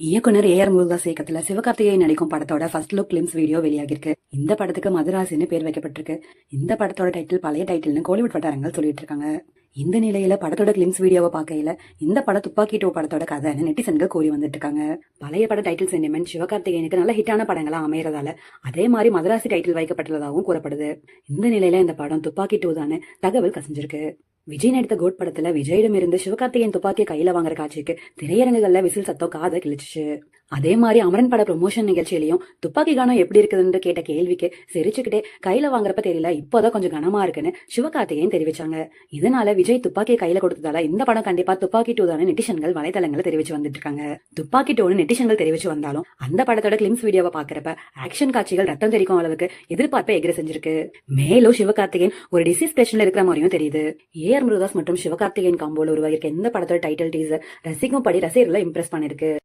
இயக்குனர் A R Murugadoss இயக்கத்துல சிவகார்த்திகேயன் நடிக்கும் படத்தோட ஃபர்ஸ்ட் லுக் கிளிம்ஸ் வீடியோ வெளியாகிருக்கு இந்த படத்துக்கு மதுராசின்னு பேர் வைக்கப்பட்டிருக்கு. இந்த படத்தோட டைட்டில் பழைய டைட்டில்னு கோலிவுட் வட்டாரங்கள் சொல்லிட்டு இருக்காங்க இந்த நிலையில படத்தோட கிளிம்ஸ் வீடியோவை பார்க்கையில இந்த படம் துப்பாக்கி டூ படத்தோட கதைன்னு நெட்டிசன்கள் கூறி வந்துட்டு இருக்காங்க பழைய பட டைட்டில் சென்டிமெண்ட் சிவகார்த்திகேயனுக்கு நல்ல ஹிட்டான படங்களா அமையறதால அதே மாதிரி மதராசி டைட்டில் வைக்கப்பட்டுள்ளதாகவும் கூறப்படுது. இந்த நிலையில இந்த படம் துப்பாக்கி டூ தானே தகவல் கசிஞ்சிருக்கு. விஜய் நடித்த கோட் படத்துல விஜயிடம் இருந்து சிவகார்த்திகேயன் துப்பாக்கியை கையில வாங்குற காட்சிக்கு திரையரங்குகள்ல விசில் சத்தம் காதை கிழிச்சு அதே மாதிரி அமரன் பட ப்ரொமோஷன் நிகழ்ச்சியிலையும் துப்பாக்கி கானம் எப்படி இருக்குதுன்னு கேட்ட கேள்விக்கு சிரிச்சுக்கிட்டே கையில வாங்குறப்ப தெரியல இப்போதான் கொஞ்சம் கனமா இருக்குன்னு சிவகார்த்திகேயன் தெரிவிச்சாங்க. இதனால விஜய் துப்பாக்கியை கையில கொடுத்ததால இந்த படம் கண்டிப்பா துப்பாக்கி டூ தான நெட்டிஷன்கள் வலைதளங்களை தெரிவிச்சு வந்துட்டு இருக்காங்க துப்பாக்கி டூன்னு நெட்டிஷன்கள் தெரிவிச்சு வந்தாலும் அந்த படத்தோட கிளிம்ஸ் வீடியோவை பாக்குறப்ப ஆக்ஷன் காட்சிகள் ரத்தம் தெரிக்கும் அளவுக்கு எதிர்பார்ப்பை எகிர செஞ்சிருக்கு. மேலும் சிவகார்த்திகேயன் ஒரு டிசீஸ் ஸ்டேஷன்ல இருக்கிற மாதிரியும் தெரியுது. ஏ ஆர் முருகாஸ் மற்றும் சிவகார்த்திகேயன் காம்போல உருவாகிருக்க இந்த படத்தோட டைட்டில் டீசர் ரசிக்கும் படி ரசிகர்களை இம்ப்ரெஸ் பண்ணிருக்கு.